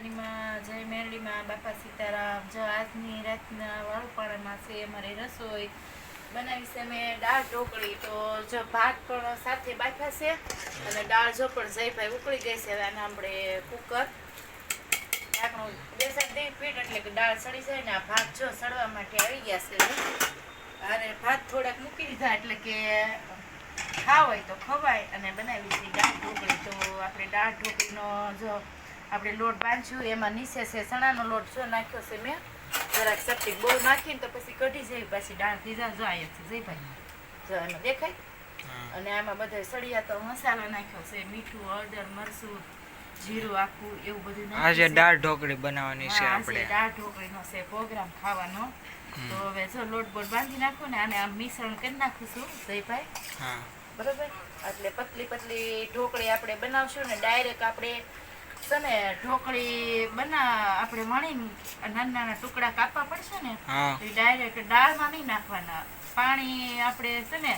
માતાજીમાં જય મેરડીમાં, બાપા સીતારામ, જો આજની રાતના વાળુપાડામાં છે અમારી રસોઈ. બનાવી છે મેં દાળ ઢોકળી. તો જો ભાત પણ સાથે બાફા છે અને દાળ જો પણ જયભાઈ ઉકળી ગઈ છે. હવે આને આપણે કુકર ઢાંકણું બેસાડી દઈ પીઠ એટલે કે દાળ સડી જાય ને આ ભાત જો સડવા માટે આવી ગયા છે. અરે ભાત થોડાક મૂકી દીધા એટલે કે ખાવ હોય તો ખવાય અને બનાવી છે દાળ ઢોકળી. તો આપણે દાળ ઢોકળીનો જો આપણે લોટ બાંધ્યું એમાં નીચે છે ચણાનો લોટ જો નાખ્યો છે મેં જરાક સપટી બહુ નાખીને તો પછી કઢી જાય પછી દાળ દીધા જો આવ્યો છે જઈ ભાઈ. જો એમાં દેખાય? અને આમાં બધા સળિયા તો મસાલો નાખ્યો છે મીઠું હળદર મરચું જીરું આખું એવું બધું આજે દાળ ઢોકળી બનાવવાની છે આપણે. દાળ ઢોકળીનો છે પ્રોગ્રામ ખાવાનો. તો હવે જો લોટ બોટ બાંધી નાખું ને આને આમ મિશ્રણ કરી નાખું છું જયભાઈ. હા. બરોબર? એટલે પતલી પતલી ઢોકળી આપણે બનાવશું ને ડાયરેક્ટ આપણે છે ને ઢોકળી બના આપણે વણીને નાના નાના ટુકડા કાપવા પડશે ને એ ડાયરેક્ટ દાળમાં નહીં નાખવાના. પાણી આપણે છે ને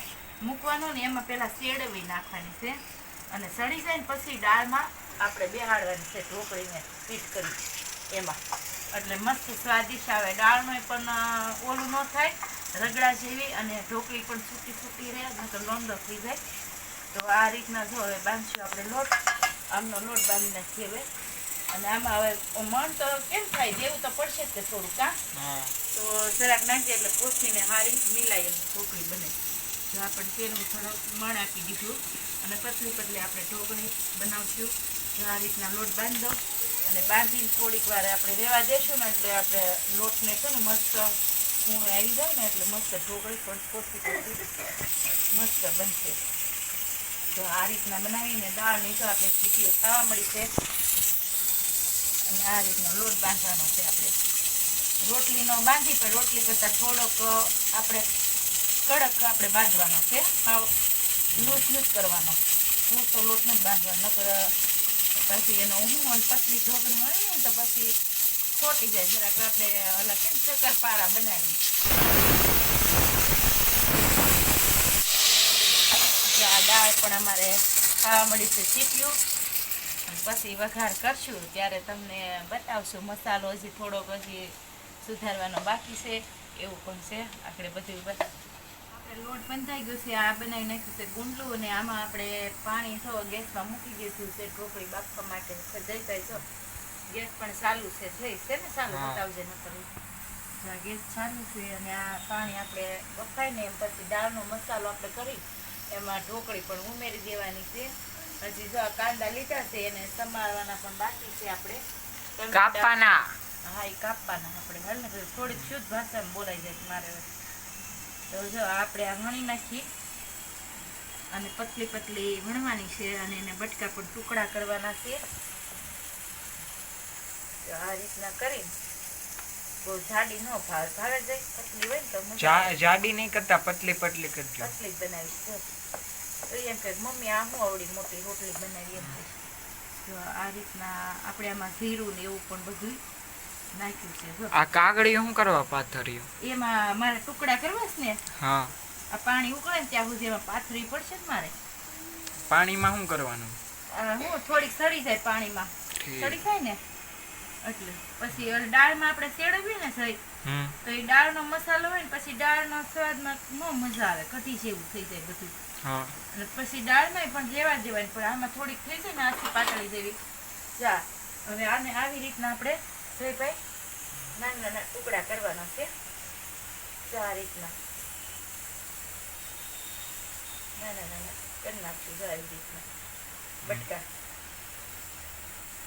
મૂકવાનું ને એમાં પહેલાં શેડવી નાખવાની છે. અને સડી જાય ને પછી દાળમાં આપણે બેહાડવાની છે ઢોકળીને ફીટ કરી. એમાં. એટલે મસ્ત સ્વાદિષ્ટ આવે. દાળનો પણ ઓલું ન થાય રગડા જેવી અને ઢોકળી પણ સૂકી સૂકી રહે નહીં તો લોંડો થઈ જાય. તો આ રીતના જો હવે બાંધશું આપણે લોટ. આમનો લોટ બાંધી નાખીએ હવે. અને આમાં હવે મણ તો કેમ થાય? દેવું તો પડશે જ થોડું કાં તો જરાક નાખીએ એટલે કોથીને હારી મિલાય એમ ઢોકળી બને. જો આપણે તેલનું થોડુંક મણ આપી દીધું અને પતલી પતલી આપણે ઢોકળી બનાવશું. જો આ રીતના લોટ બાંધો અને બાંધીને થોડીક વાર આપણે રહેવા દેશું ને એટલે આપણે લોટને છે ને મસ્ત ખૂણ આવી જાય ને એટલે મસ્ત ઢોકળી પણ કોથી કોથી મસ્ત બનશે. તો આ રીતના બનાવીને દાળની તો આપણે ચીટીઓ ખાવા મળી છે. અને આ રીતનો લોટ બાંધવાનો છે આપણે. રોટલીનો બાંધી, પણ રોટલી કરતાં થોડોક આપણે કડક આપણે બાંધવાનો છે. સાવ લૂઝ લૂઝ કરવાનો. હું તો લોટ નથી બાંધવાનો, નકર પછી એનો હું અને પતલી ઢોકળી મળી ને તો પછી ખોટી જાય. જરાક આપણે ઓલા કેમ શક્કરપારા બનાવી જો આ દાળ પણ અમારે ખાવા મળી છે ચીપ્યું. અને પછી વઘાર કરશું ત્યારે તમને બતાવશું. મસાલો હજી થોડોક હજી સુધારવાનો બાકી છે. એવું પણ છે. આપણે બધું બતા આપણે લોટ બંધાઈ ગયો છે આ બનાવી નાખ્યું છે ગુંડલું અને આમાં આપણે પાણી તો ગેસમાં મૂકી દીધું છે ઢોકળી બાફવા માટે. જઈ જાય જો ગેસ પણ ચાલુ છે જઈ છે ને ચાલુ બતાવજે ન કરવું ગેસ ચાલુ છે અને આ પાણી આપણે બફાય ને એમ પછી દાળનો મસાલો આપણે કરી એમાં ઢોકળી પણ ઉમેરી દેવાની છે. હજી જો આ કાંદા લીધા છે એને સમારવાના પણ બાકી છે આપણે. કાપવાના. હા એ કાપવાના આપણે. હાલ ને થોડીક શુદ્ધ ભાષામાં બોલાઈ જાય મારે. તો જો આપણે આ વણી નાખી. અને પતલી પતલી વણવાની છે અને એને બટકા પણ ટુકડા કરવાના છે. આ રીતના કરી. બહુ જાડી ન ભાવે. ભાવે જાય પતલી હોય ને તો. જાડી નહીં કરતા પતલી પતલી કરજો. પતલી બનાવીશ તો એમ કે મમ્મી આ હું આવડી મોટી રોટલી બનાવી એમ કે. જો આ રીતના આપણે આમાં જીરું ને એવું પણ બધું નાખ્યું છે જો. આ કાગળી શું કરવા પાથર્યું એમાં મારે ટુકડા કરવા છે ને હા. આ પાણી ઉકળે ને ત્યાં સુધી એમાં પાથરી પડશે ને મારે. પાણીમાં શું કરવાનું? હું થોડીક સડી જાય પાણીમાં. સડી જાય ને? એટલે પછી દાળમાં આપણે ચેડવીએ ને સહી તો એ દાળનો મસાલો હોય ને પછી દાળનો સ્વાદમાં ન મજા આવે કઢી જેવું થઈ જાય બધું. હા. પછી દાળમાં પણ જેવા જ પણ આમાં થોડીક થઈ જાય ને આખી પાતળી જેવી. જા હવે આને આવી રીતના આપણે જોઈ ભાઈ નાના નાના ટુકડા કરવાના છે. જો આ રીતના. નાના નાના કરી નાખશું જો આવી રીતના. બટકા.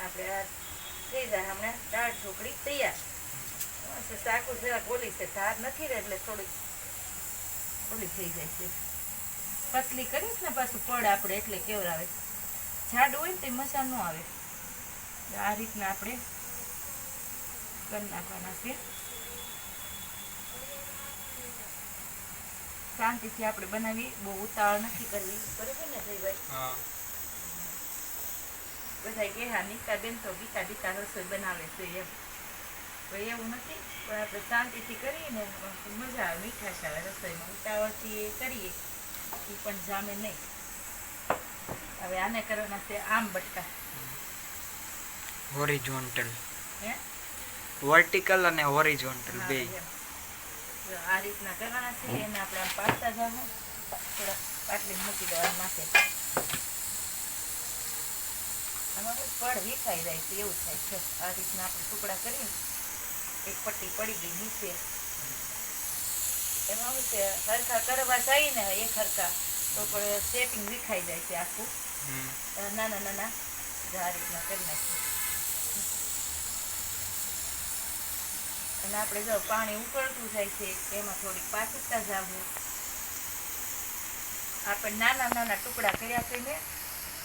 આપણે આ થઈ જાય હમણાં દાળ ઢોકળી તૈયાર. સાકું જરાક ઓલી છે ધાર નથી રહે એટલે થોડીક ઓલી થઈ જાય છે. પતલી કરીશ ને પાછું પડ આપણે એટલે કેવડાવે. જાડું હોય ને તે મજા ન આવે. આ રીતના આપણે કરી નાખવાના છે. શાંતિથી આપણે બનાવી બહુ ઉતાવળ નથી કરવી. બરોબર ને જયભાઈ બધા કે હા નીતા બેન તો ગીતા ગીતા રસોઈ બનાવે છે એમ. તો એવું નથી. પણ આપણે શાંતિથી કરીએ ને તો મજા આવે મીઠાશ આવે રસોઈમાં. ઉતાવળથી કરીએ. એ પણ જામે નહીં. હવે આને કરવાના છે આમ બટકા. હોરિઝોન્ટલ. હે? વર્ટિકલ અને હોરિઝોન્ટલ બે. આ રીતના કરવાના છે એને આપણે આમ પાડતા જવાનું થોડા પાટલી મૂકી દેવાની માથે. આમાં પડ વિખાઈ જાય છે એવું થાય છે. આ રીતના આપણે ટુકડા કરીને એક પટ્ટી પડી ગઈ નીચે. એમાં શું છે હરખા કરવા જાય ને એક હરખા તો પણ શેપિંગ વિખાઈ જાય છે આખું. નાના નાના આ રીતના કરી નાખીએ. અને આપણે જો પાણી ઉકળતું જાય છે એમાં થોડીક પાછળતા જાવું. આપણે નાના નાના ટુકડા કર્યા કરીને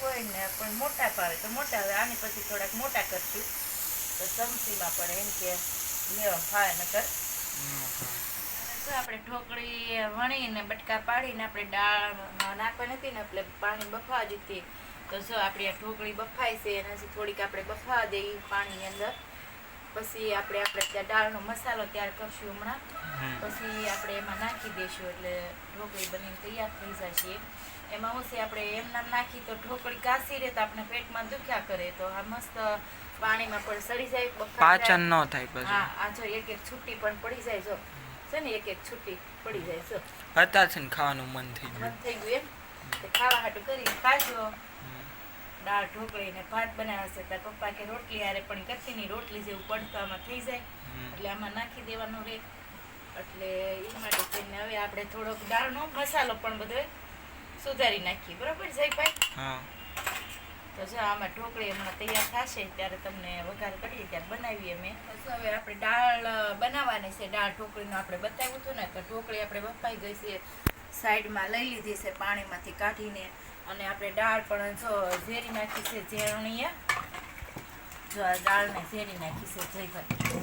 કોઈને પણ મોટા પાવે તો મોટા આવે આની પછી થોડાક મોટા કરશું. તો સમસીમાં પણ એમ કે લેવા ફાવે નકર. તો આપણે ઢોકળી વણીને બટકા પાડીને આપણે દાળ નાખવાની હતી ને આપણે પાણી બફાવા દીધી તો જો આપણી આ ઢોકળી બફાય છે એનાથી થોડીક આપણે બફાવા દઈએ પાણીની અંદર. પછી આપણે આપણે ત્યાં દાળનો મસાલો તૈયાર કરશું હમણાં. પછી આપણે એમાં નાખી દઈશું એટલે ઢોકળી બનીને તૈયાર થઈ જશે. એમાં હું છે આપણે એમ નામ નાખી તો ઢોકળી કાસી રહે તો આપણે પેટમાં દુખ્યા કરે. તો આ મસ્ત પાણીમાં પણ સડી જાય. પાચન ન થાય હા આ જો એક એક છુટ્ટી પણ પડી જાય જો. છે ને એક એક છૂટી પડી જાય છે. ને ખાવાનું મન થઈ મન થઈ ગયું એમ. ખાવા હાટું કરી ખાજો. દાળ ઢોકળી ને ભાત બનાવ્યા છે તાર પપ્પા કે રોટલી હારે પણ કથીની રોટલી જેવું પડતામાં થઈ જાય. એટલે આમાં નાખી દેવાનું રે. એટલે એ માટે થઈને હવે આપણે થોડોક દાળનો મસાલો પણ બધો સુધારી નાખીએ. બરોબર જયભાઈ? હા. તો જો આમાં ઢોકળી હમણાં તૈયાર થશે, ત્યારે તમને વઘાર કરીએ, ત્યારે બનાવીએ મેં. હવે આપણે દાળ બનાવવાની છે. દાળ ઢોકળીનું આપણે બતાવ્યું હતું ને, તો ઢોકળી આપણે બફાઈ ગઈ છે. સાઈડમાં લઈ લીધી છે પાણીમાંથી કાઢીને. અને આપણે દાળ પણ જો ઝેરી નાખી છે ઝેરણીએ. જો આ દાળને ઝેરી નાખી છે જયભાઈ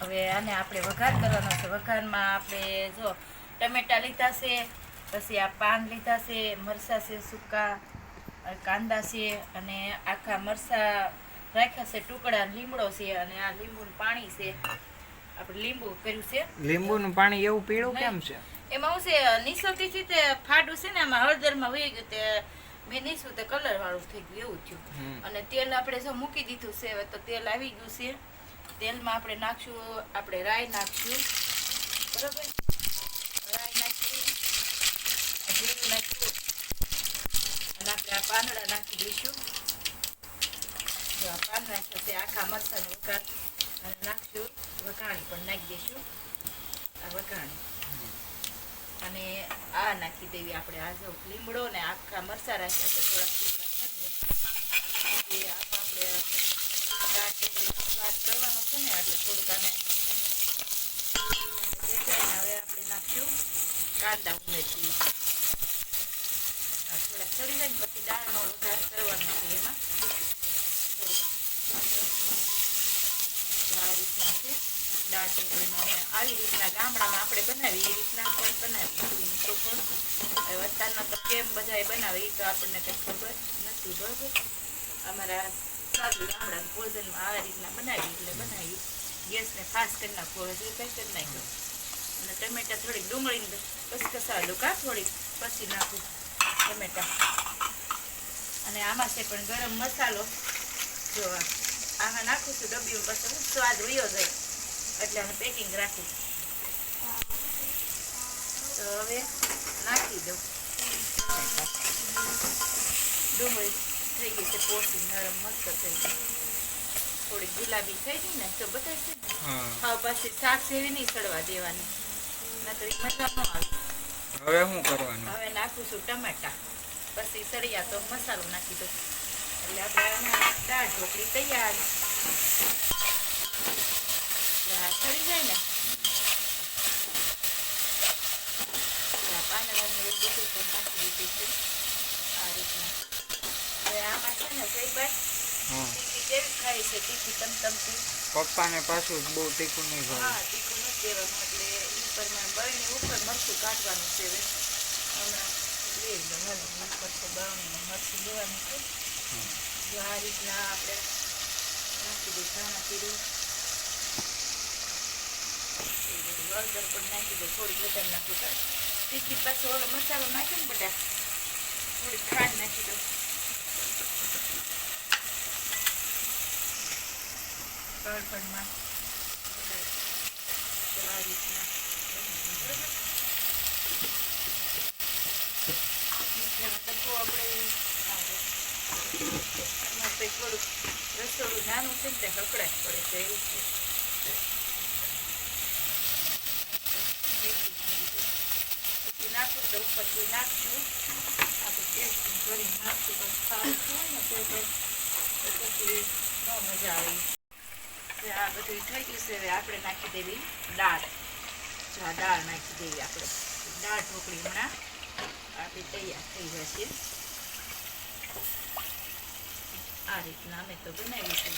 હવે આને આપણે વઘાર કરવાનો છે. વઘારમાં આપણે જો ટમેટા લીધા છે, પછી આ પાન લીધા છે, મરચાં છે, સૂકા કાંદા છે અને આખા મરચાં રાખ્યા છે ટુકડા લીમડો છે અને આ લીંબુનું પાણી છે. આપણે લીંબુ કર્યું છે. લીંબુનું પાણી એવું પીળું કેમ છે? એમાં હું છે નિસવતી છે તે ફાડું છે ને આમાં હળદરમાં વહી ગયું તે મેં નીસું તે કલર વાળું થઈ ગયું એવું થયું. અને તેલ આપણે જો મૂકી દીધું છે હવે તો તેલ આવી ગયું છે. તેલમાં આપણે નાખશું આપણે રાઈ નાખશું. બરોબર રાઈ નાખી જીરું નાખ્યું અને આપણે આ પાંદડા નાખી દઈશું. જો આ પાંદડા થશે આખા મરચાંનો વઘાર નાખશું. વઘાણી પણ નાખી દઈશું. આ વઘાણી. અને આ નાખી દેવી આપણે. આ જો લીમડો ને આખા મરચાં રાખ્યા તો થોડાક ટુકડા કરીએ એ આપણે સ્વાદ કરવાનો છે ને, એટલે થોડુંક આને હવે આપણે નાખશું. કાંદા ઉમેરશું. ચડી જાય પછી દાળનો આ રીતના આવી રીતના ગામડામાં આપણે બનાવી એ રીતના બનાવી કેમ બધાએ બનાવે એ તો આપણને ખબર નથી, બરાબર? અમારા સાદું ગામડાનું ભોજનમાં આવી રીતના બનાવી એટલે બનાવી ગેસને ફાસ્ટ કરી નાખવો હવે જે કંઈ કરી નાખ્યો. અને ટમેટા થોડીક ડુંગળી બસ કસાડું કા થોડીક, પછી નાખું. ટમેટા અને આમાં છે પણ ગરમ મસાલો. જો આ આમાં નાખું છું ડબ્બીમાં પછી હું સ્વાદ વયો જાય. એટલે આને પેકિંગ રાખું. તો હવે નાખી દઉં. ડુંગળી થઈ ગઈ છે પોસી નરમ મસ્ત થઈ ગઈ. થોડીક ગુલાબી થઈ ગઈ ને તો બતાવી છે ને. હા. હા પાછી શાક જેવી નહીં સડવા દેવાની. નકરી મજા ન આવે. હવે શું કરવાનું? હવે નાખું છું ટમેટા પછી સળિયા તો મસાલો નાખી દઉં. એટલે આપણે દાળ ઢોકળી તૈયાર. સળી જાય ને. પાંદડાની એક ડુંગળી પણ નાખી દીધી છે. આ રીતના. હવે આમાં છે ને જયભાઈ તીખી કેવી ખાઈ છે. તીખી તમતમતી પપ્પાને પાછું બહુ તીખું નહીં ભાવે. હા તીખું નથી મરચું કાઢવાનું છે હમણાં લઈ લો હાલો ઉપર તો બળણીનું મરચું લેવાનું છે. જો આ રીતના આપણે નાખી દઈએ, ધાણા પીરું હળદર પણ નાખી દે થોડીક વધારે નાખું તો તીખી પાછો ઓલો મસાલો નાખ્યો ને બધા, થોડીક ખાંડ નાખી દઉં. કળપણમાં તો આ રીતના બરાબર? એમાં તકો આપણે એમાં કંઈ થોડુંક રસોડું નાનું છે ને હકડાટ પડે છે એવું છે. આપણે તો મજા આવી. આ બધું થઈ ગયું છે આપણે નાખી દેવી દાળ. જો આ દાળ નાખી દેવી આપણે. દાળ ઢોકળી હમણાં. આપણી તૈયાર થઈ જશે આ રીતના અમે તો બનાવી છે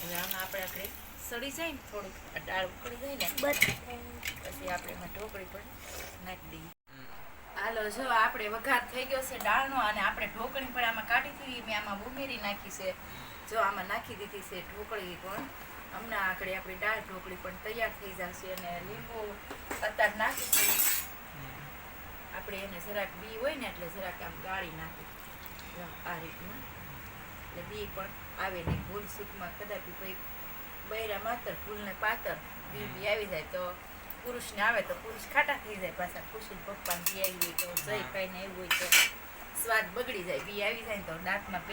હવે આમાં આપણે આપણે સડી જાય ને થોડુંક દાળ ઉકળી જાય ને, પછી આપણે એમાં ઢોકળી પણ નાખી દઈએ. હાલો, જો આપણે વઘાર થઈ ગયો છે દાળનો અને આપણે ઢોકળી પણ આમાં કાઢી દીધી. મેં આમાં ઉમેરી નાખી છે. જો આમાં નાખી દીધી છે ઢોકળી પણ. હમણાં આગળ આપણી દાળ ઢોકળી પણ તૈયાર થઈ જશે અને લીંબુ અત્યારે નાખીશું આપણે એને જરાક બી હોય ને એટલે જરાક આમ ગાળી નાખી. આ રીતના. એટલે બી પણ આવે નહીં ભૂલ સુખમાં કદાપી કોઈ બૈરા માતર ભૂલને પાતર બી બી આવી જાય તો પુરુષને આવે તો પુરુષ ખાટા થઈ જાય પાછા. ખુશી પપ્પાને બી આવી હોય તો જઈ ખાઈને આવ્યું હોય તો સ્વાદ બગડી જાય બી આવી જાય તો દાંતમાં